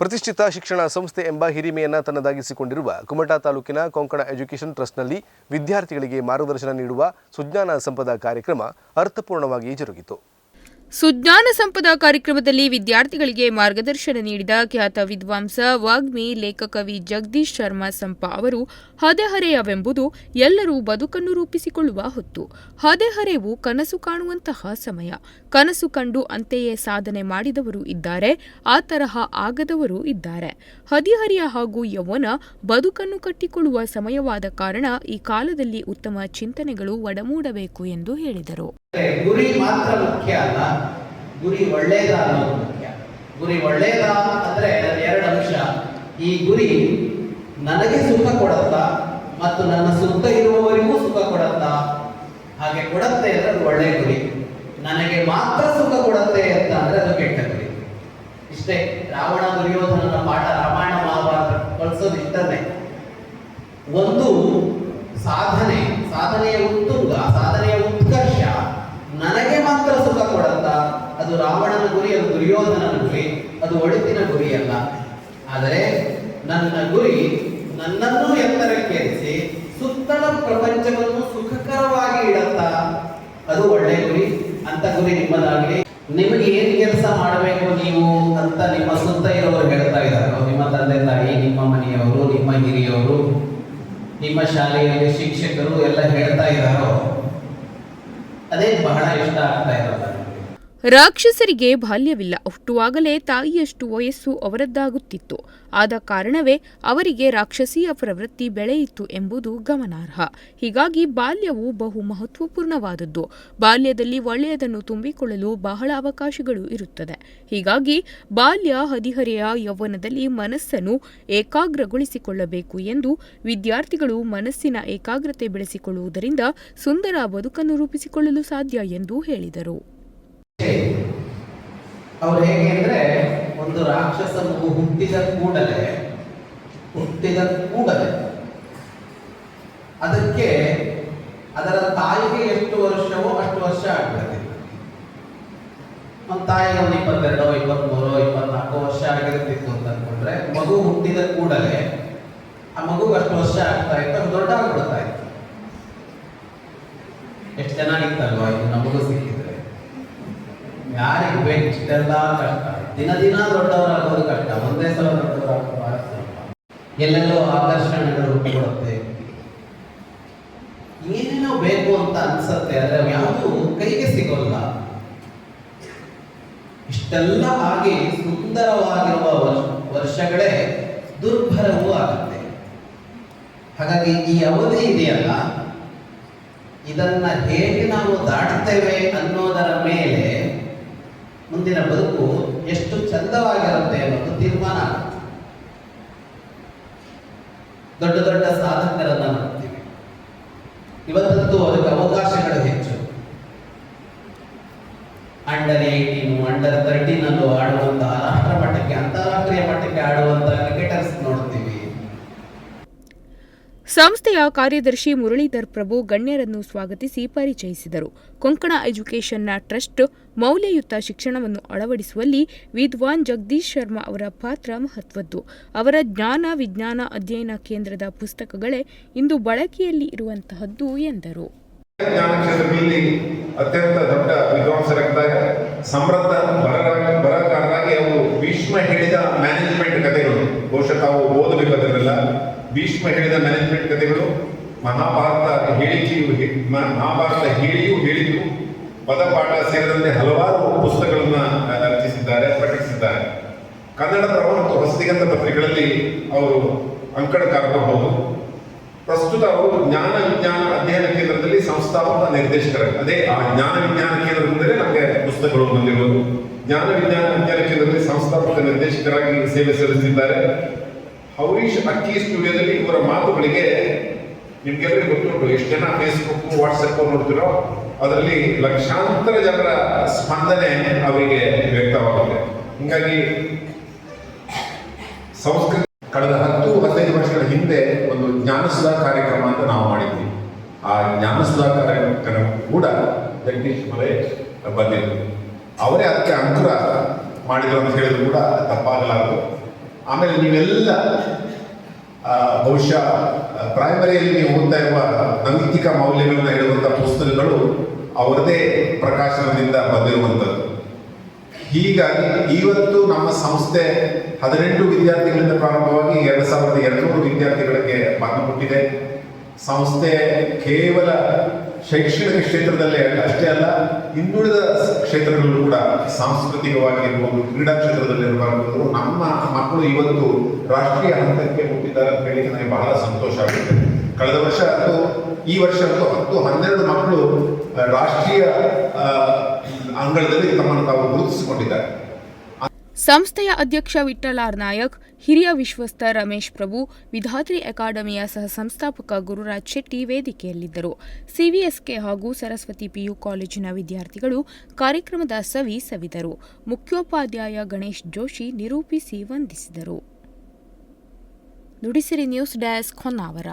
ಪ್ರತಿಷ್ಠಿತ ಶಿಕ್ಷಣ ಸಂಸ್ಥೆ ಎಂಬ ಹಿರಿಮೆಯನ್ನು ತನ್ನದಾಗಿಸಿಕೊಂಡಿರುವ ಕುಮಟಾ ತಾಲೂಕಿನ ಕೊಂಕಣ ಎಜುಕೇಷನ್ ಟ್ರಸ್ಟ್ನಲ್ಲಿ ವಿದ್ಯಾರ್ಥಿಗಳಿಗೆ ಮಾರ್ಗದರ್ಶನ ನೀಡುವ ಸುಜ್ಞಾನ ಸಂಪದ ಕಾರ್ಯಕ್ರಮ ಅರ್ಥಪೂರ್ಣವಾಗಿ ಜರುಗಿತು. ಸುಜ್ಞಾನ ಸಂಪದ ಕಾರ್ಯಕ್ರಮದಲ್ಲಿ ವಿದ್ಯಾರ್ಥಿಗಳಿಗೆ ಮಾರ್ಗದರ್ಶನ ನೀಡಿದ ಖ್ಯಾತ ವಿದ್ವಾಂಸ, ವಾಗ್ಮಿ ಲೇಖಕವಿ ಜಗದೀಶ್ ಶರ್ಮಾ ಸಂಪ ಅವರು ಹದೆಹರೆಯವೆಂಬುದು ಎಲ್ಲರೂ ಬದುಕನ್ನು ರೂಪಿಸಿಕೊಳ್ಳುವ ಹೊತ್ತು. ಹದೆಹರೆಯವು ಕನಸು ಕಾಣುವಂತಹ ಸಮಯ. ಕನಸು ಕಂಡು ಅಂತೆಯೇ ಸಾಧನೆ ಮಾಡಿದವರು ಇದ್ದಾರೆ, ಆ ತರಹ ಆಗದವರು ಇದ್ದಾರೆ. ಹದಿಹರಿಯ ಹಾಗೂ ಯೌವನ ಬದುಕನ್ನು ಕಟ್ಟಿಕೊಳ್ಳುವ ಸಮಯವಾದ ಕಾರಣ ಈ ಕಾಲದಲ್ಲಿ ಉತ್ತಮ ಚಿಂತನೆಗಳು ಒಡಮೂಡಬೇಕು ಎಂದು ಹೇಳಿದರು. ಗುರಿ ಮಾತ್ರ ಮುಖ್ಯ ಅಲ್ಲ, ಗುರಿ ಒಳ್ಳೇದ ಅನ್ನೋದು ಮುಖ್ಯ. ಗುರಿ ಒಳ್ಳೇದ ಅಂದ್ರೆ ನನ್ನ ಎರಡು ಅಂಶ. ಈ ಗುರಿ ನನಗೆ ಸುಖ ಕೊಡತ್ತಾ ಮತ್ತು ನನ್ನ ಸುತ್ತ ಇರುವವರಿಗೂ ಸುಖ ಕೊಡತ್ತ? ಹಾಗೆ ಕೊಡತ್ತೆ ಅಂದ್ರೆ ಅದು ಒಳ್ಳೆಯ ಗುರಿ. ನನಗೆ ಮಾತ್ರ ಸುಖ ಕೊಡತ್ತೆ ಅಂತ ಅಂದ್ರೆ ಅದು ಕೆಟ್ಟ ಗುರಿ. ಇಷ್ಟೇ, ರಾವಣ ದುರ್ಯೋಧನನ ಪಾಠ ರಾಮಾಯಣ ಮಹಾಭಾರತ ಕಳಿಸೋದು ಇಷ್ಟನ್ನೇ ಒಂದು ಸಾಧನೆ, ಸಾಧನೆಯ ಉತ್ಕರ್ಷ ನನಗೆ ಮಾತ್ರ ಸುಖ ಕೊಡತ್ತಾ ಅದು ರಾವಣನ ಗುರಿ, ಅದು ದುರ್ಯೋಧನನ ಗುರಿ, ಅದು ಒಳಿತಿನ ಗುರಿಯಲ್ಲ ಆದರೆ ನನ್ನ ಗುರಿ ನನ್ನನ್ನು ಎತ್ತರಕ್ಕೇರಿಸಿ ಸುತ್ತಲ ಪ್ರಪಂಚವನ್ನು ಸುಖಕರವಾಗಿ ಇಡತ್ತಾ ಅದು ಒಳ್ಳೆ ಗುರಿ. ಅಂತ ಗುರಿ ನಿಮ್ಮದಾಗಲಿ ನಿಮಗೆ ಏನ್ ಕೆಲಸ ಮಾಡಬೇಕು ನೀವು ಅಂತ ನಿಮ್ಮ ಸುತ್ತ ಇರೋರು ಹೇಳ್ತಾ ಇದ್ದಾರೆ. ನಿಮ್ಮ ತಂದೆ ತಾಯಿ, ನಿಮ್ಮ ಮನೆಯವರು, ನಿಮ್ಮ ಹಿರಿಯವರು ನಿಮ್ಮ ಶಾಲೆಯಲ್ಲಿ ಶಿಕ್ಷಕರು ಎಲ್ಲ ಹೇಳ್ತಾ ಇದ್ದಾರೋ? ಅದೇ ಬಹಳ ಇಷ್ಟ ಆಗ್ತಾ ಇರೋದು. ರಾಕ್ಷಸರಿಗೆ ಬಾಲ್ಯವಿಲ್ಲ. ಹುಟ್ಟುವಾಗಲೇ ತಾಯಿಯಷ್ಟು ವಯಸ್ಸು ಅವರದ್ದಾಗುತ್ತಿತ್ತು. ಆದ ಕಾರಣವೇ ಅವರಿಗೆ ರಾಕ್ಷಸೀಯ ಪ್ರವೃತ್ತಿ ಬೆಳೆಯಿತು ಎಂಬುದು ಗಮನಾರ್ಹ. ಹೀಗಾಗಿ ಬಾಲ್ಯವು ಬಹು ಮಹತ್ವಪೂರ್ಣವಾದದ್ದು. ಬಾಲ್ಯದಲ್ಲಿ ಒಳ್ಳೆಯದನ್ನು ತುಂಬಿಕೊಳ್ಳಲು ಬಹಳ ಅವಕಾಶಗಳು ಇರುತ್ತದೆ. ಹೀಗಾಗಿ ಬಾಲ್ಯ ಹದಿಹರೆಯ ಯೌವನದಲ್ಲಿ ಮನಸ್ಸನ್ನು ಏಕಾಗ್ರಗೊಳಿಸಿಕೊಳ್ಳಬೇಕು ಎಂದು ವಿದ್ಯಾರ್ಥಿಗಳು ಮನಸ್ಸಿನ ಏಕಾಗ್ರತೆ ಬೆಳೆಸಿಕೊಳ್ಳುವುದರಿಂದ ಸುಂದರ ಬದುಕನ್ನು ರೂಪಿಸಿಕೊಳ್ಳಲು ಸಾಧ್ಯ ಎಂದು ಹೇಳಿದರು. ಅವ್ರು ಹೇಗೆ ಅಂದ್ರೆ ಒಂದು ರಾಕ್ಷಸ ಮಗು ಹುಟ್ಟಿದ ಕೂಡಲೇ ಹುಟ್ಟಿದ ಕೂಡಲೇ ಅದಕ್ಕೆ ಅದರ ತಾಯಿಗೆ ಎಷ್ಟು ವರ್ಷವೋ ಅಷ್ಟು ವರ್ಷ ಆಗ್ತದೆ. ಒಂದು ತಾಯಿಗೆ ಒಂದು ಇಪ್ಪತ್ತೆರಡೋ, ಇಪ್ಪತ್ಮೂರೋ, ಇಪ್ಪತ್ನಾಲ್ಕು ವರ್ಷ ಆಗಿರ್ತಿತ್ತು ಅಂತ ಅನ್ಕೊಂಡ್ರೆ ಮಗು ಹುಟ್ಟಿದ ಕೂಡಲೇ ಆ ಮಗು ಅಷ್ಟು ವರ್ಷ ಆಗ್ತಾ ಇತ್ತು ದೊಡ್ಡ ಆಗ್ಬಿಡ್ತಾ ಇತ್ತು ಎಷ್ಟು ಚೆನ್ನಾಗಿತ್ತಲ್ವಾ ಇದು ನಮಗೂ ಸಿಕ್ಕಿದ್ರೆ ಇಷ್ಟೆಲ್ಲ ಕಷ್ಟ. ದಿನ ದಿನ ದೊಡ್ಡವರಾಗೋದು ಕಷ್ಟ. ಒಂದೇ ಸಲ ದೊಡ್ಡವರಾಗೋದು ಎಲ್ಲೆಲ್ಲೋ ಆಕರ್ಷಣೆಗಳು ಹುಟ್ಟಿಕೊಳ್ಳುತ್ತೆ ಏನೇನೋ ಬೇಕು ಅಂತ ಅನ್ಸತ್ತೆ, ಆದ್ರೆ ಯಾವುದು ಕೈಗೆ ಸಿಗೋಲ್ಲ. ಇಷ್ಟೆಲ್ಲ ಹಾಗೆ ಸುಂದರವಾಗಿರುವ ವರ್ಷ- ವರ್ಷಗಳೇ ದುರ್ಭರವೂ ಆಗುತ್ತೆ. ಹಾಗಾಗಿ ಈ ಅವಧಿ ಇದೆಯಲ್ಲ, ಇದನ್ನ ಹೇಗೆ ನಾವು ದಾಟ್ತೇವೆ ಅನ್ನೋದರ ಮೇಲೆ ಮುಂದಿನ ಬದುಕು ಎಷ್ಟು ಚಂದವಾಗಿರುತ್ತೆ ಅನ್ನೋದು ತೀರ್ಮಾನ. ದೊಡ್ಡ ದೊಡ್ಡ ಸಾಧಕರನ್ನ ನೋಡ್ತೀವಿ. ಇವತ್ತಂತೂ ಅದಕ್ಕೆ ಅವಕಾಶಗಳು ಹೆಚ್ಚು. ಅಂಡರ್ ಏಯ್ಟೀನು ಅಂಡರ್ ತರ್ಟೀನ್ ಅನ್ನು ಆಡುವಂತಹ ರಾಷ್ಟ್ರ ಮಟ್ಟಕ್ಕೆ, ಅಂತಾರಾಷ್ಟ್ರೀಯ ಮಟ್ಟಕ್ಕೆ ಆಡುವಂತಹ ಕ್ರಿಕೆಟರ್ಸ್ ಸಂಸ್ಥೆಯ ಕಾರ್ಯದರ್ಶಿ ಮುರಳೀಧರ್ ಪ್ರಭು ಗಣ್ಯರನ್ನು ಸ್ವಾಗತಿಸಿ ಪರಿಚಯಿಸಿದರು. ಕೊಂಕಣ ಎಜುಕೇಷನ್ನ ಟ್ರಸ್ಟ್ ಮೌಲ್ಯಯುತ ಶಿಕ್ಷಣವನ್ನು ಅಳವಡಿಸುವಲ್ಲಿ ವಿದ್ವಾನ್ ಜಗದೀಶ್ ಶರ್ಮಾ ಅವರ ಪಾತ್ರ ಮಹತ್ವದ್ದು. ಅವರ ಜ್ಞಾನ ವಿಜ್ಞಾನ ಅಧ್ಯಯನ ಕೇಂದ್ರದ ಪುಸ್ತಕಗಳೇ ಇಂದು ಬಳಕೆಯಲ್ಲಿ ಇರುವಂತಹದ್ದು ಎಂದರು. ಅತ್ಯಂತ ದೊಡ್ಡ ವಿದ್ವಾಂಸರಾಗಿದ್ದಾರೆ ಸಮೃದ್ಧ ಬರಹಗಾರರಾಗಿ ಅವರು ಭೀಷ್ಮ ಹೇಳಿದ ಮ್ಯಾನೇಜ್ಮೆಂಟ್ ಕಥೆಗಳು. ಬಹುಶಃ ತಾವು ಓದಬೇಕಾದ್ರಲ್ಲ ಭೀಷ್ಮ ಹೇಳಿದ ಮ್ಯಾನೇಜ್ಮೆಂಟ್ ಕಥೆಗಳು, ಮಹಾಭಾರತ ಹೇಳಿಕೆಯು ಮಹಾಭಾರತ ಹೇಳಿಯೂ ಹೇಳಿದ್ದು ಪದಪಾಠ ಸೇರಿದಂತೆ ಹಲವಾರು ಪುಸ್ತಕಗಳನ್ನು ರಚಿಸಿದ್ದಾರೆ ಪ್ರಕಟಿಸಿದ್ದಾರೆ ಕನ್ನಡಪ್ರಭ ಮತ್ತು ಹೊಸದಿಗಂತ ಪತ್ರಿಕೆಗಳಲ್ಲಿ ಅವರು ಅಂಕಣಕಾರರಬಹುದು ಪ್ರಸ್ತುತ ಅವರು ಜ್ಞಾನ ವಿಜ್ಞಾನ ಅಧ್ಯಯನ ಕೇಂದ್ರದಲ್ಲಿ ಸಂಸ್ಥಾಪಕ ನಿರ್ದೇಶಕರ. ಅದೇ, ಆ ಜ್ಞಾನ ವಿಜ್ಞಾನ ಕೇಂದ್ರದಿಂದಲೇ ನಮಗೆ ಪುಸ್ತಕಗಳು ಬಂದಿರುವುದು ಜ್ಞಾನ ವಿಜ್ಞಾನ ಅಧ್ಯಯನ ಕೇಂದ್ರದಲ್ಲಿ ಸಂಸ್ಥಾಪಕ ನಿರ್ದೇಶಕರಾಗಿ ಸೇವೆ ಸಲ್ಲಿಸಿದ್ದಾರೆ. ಹರೀಶ್ ಅಕ್ಕಿ ಸ್ಟುಡಿಯೋದಲ್ಲಿ ಇವರ ಮಾತುಗಳಿಗೆ ನಿಮ್ಗೆಲ್ಲರಿಗೂ ಗೊತ್ತುಂಟು? ಎಷ್ಟು ಜನ ಫೇಸ್ಬುಕ್ ವಾಟ್ಸಪ್ ನೋಡ್ತಿರೋ, ಅದರಲ್ಲಿ ಲಕ್ಷಾಂತರ ಜನರ ಸ್ಪಂದನೆ ಅವರಿಗೆ ವ್ಯಕ್ತವಾಗುತ್ತೆ. ಹಿಂಗಾಗಿ ಸಂಸ್ಕೃತಿ ಕಳೆದ ಹತ್ತು, ಹದಿನೈದು ವರ್ಷಗಳ ಹಿಂದೆ ಒಂದು ಜ್ಞಾನಸುಧಾ ಕಾರ್ಯಕ್ರಮ ಅಂತ ನಾವು ಮಾಡಿದ್ವಿ. ಆ ಜ್ಞಾನಸುಧಾ ಕಾರ್ಯಕ್ರಮ ಕೂಡ ಜಗದೀಶ್ ಮಲೆ ಬಂದಿದ್ರು ಅವರೇ ಅದಕ್ಕೆ ಅಂಕುರ ಮಾಡಿದ್ರು ಅಂತ ಹೇಳಿದ್ರು ಕೂಡ ತಪ್ಪಾಗಲಾರದು. ಆಮೇಲೆ ನೀವೆಲ್ಲ ಬಹುಶಃ ಪ್ರೈಮರಿಯಲ್ಲಿ ನೀವು ಓದ್ತಾ ಇರುವ ನೈತಿಕ ಮೌಲ್ಯಗಳನ್ನ ಹೇಳುವಂಥ ಪುಸ್ತಕಗಳು ಅವರದೇ ಪ್ರಕಾಶನದಿಂದ ಬಂದಿರುವಂಥದ್ದು. ಹೀಗಾಗಿ ಇವತ್ತು ನಮ್ಮ ಸಂಸ್ಥೆ ಹದಿನೆಂಟು ವಿದ್ಯಾರ್ಥಿಗಳಿಂದ ಪ್ರಾರಂಭವಾಗಿ ಎರಡು ಸಾವಿರದ ಎರಡುನೂರು ವಿದ್ಯಾರ್ಥಿಗಳಿಗೆ ಬಂದು ಮುಟ್ಟಿದೆ ಸಂಸ್ಥೆ ಕೇವಲ ಶೈಕ್ಷಣಿಕ ಕ್ಷೇತ್ರದಲ್ಲೇ ಅಷ್ಟೇ ಅಲ್ಲ, ಇನ್ನುಳಿದ ಕ್ಷೇತ್ರಗಳಲ್ಲೂ ಕೂಡ ಸಾಂಸ್ಕೃತಿಕವಾಗಿರ್ಬೋದು ಕ್ರೀಡಾ ಕ್ಷೇತ್ರದಲ್ಲಿರಬಹುದು ನಮ್ಮ ಮಕ್ಕಳು ಇವತ್ತು ರಾಷ್ಟ್ರೀಯ ಹಂತಕ್ಕೆ ಮುಟ್ಟಿದ್ದಾರೆ ಅಂತ ಹೇಳಿ ನನಗೆ ಬಹಳ ಸಂತೋಷ ಆಗುತ್ತೆ. ಕಳೆದ ವರ್ಷ ಅಂತೂ, ಈ ವರ್ಷ ಅಂತೂ ಹತ್ತು ಹನ್ನೆರಡು ಮಕ್ಕಳು ರಾಷ್ಟ್ರೀಯ ಅಂಗಳದಲ್ಲಿ ತಮ್ಮನ್ನು ತಾವು ಗುರುತಿಸಿಕೊಂಡಿದ್ದಾರೆ. ಸಂಸ್ಥೆಯ ಅಧ್ಯಕ್ಷ ವಿಠ್ಠಲಾರ್ ನಾಯಕ್, ಹಿರಿಯ ವಿಶ್ವಸ್ತ ರಮೇಶ್ ಪ್ರಭು, ವಿಧಾತ್ರಿ ಅಕಾಡೆಮಿಯ ಸಹ ಸಂಸ್ಥಾಪಕ ಗುರುರಾಜ್ ಶೆಟ್ಟಿ ವೇದಿಕೆಯಲ್ಲಿದ್ದರು. ಸಿವಿಎಸ್ಕೆ ಹಾಗೂ ಸರಸ್ವತಿ ಪಿಯು ಕಾಲೇಜಿನ ವಿದ್ಯಾರ್ಥಿಗಳು ಕಾರ್ಯಕ್ರಮದ ಸವಿ ಸವಿದರು. ಮುಖ್ಯೋಪಾಧ್ಯಾಯ ಗಣೇಶ್ ಜೋಶಿ ನಿರೂಪಿಸಿ ವಂದಿಸಿದರು. Nudisiri news desk Honnavar.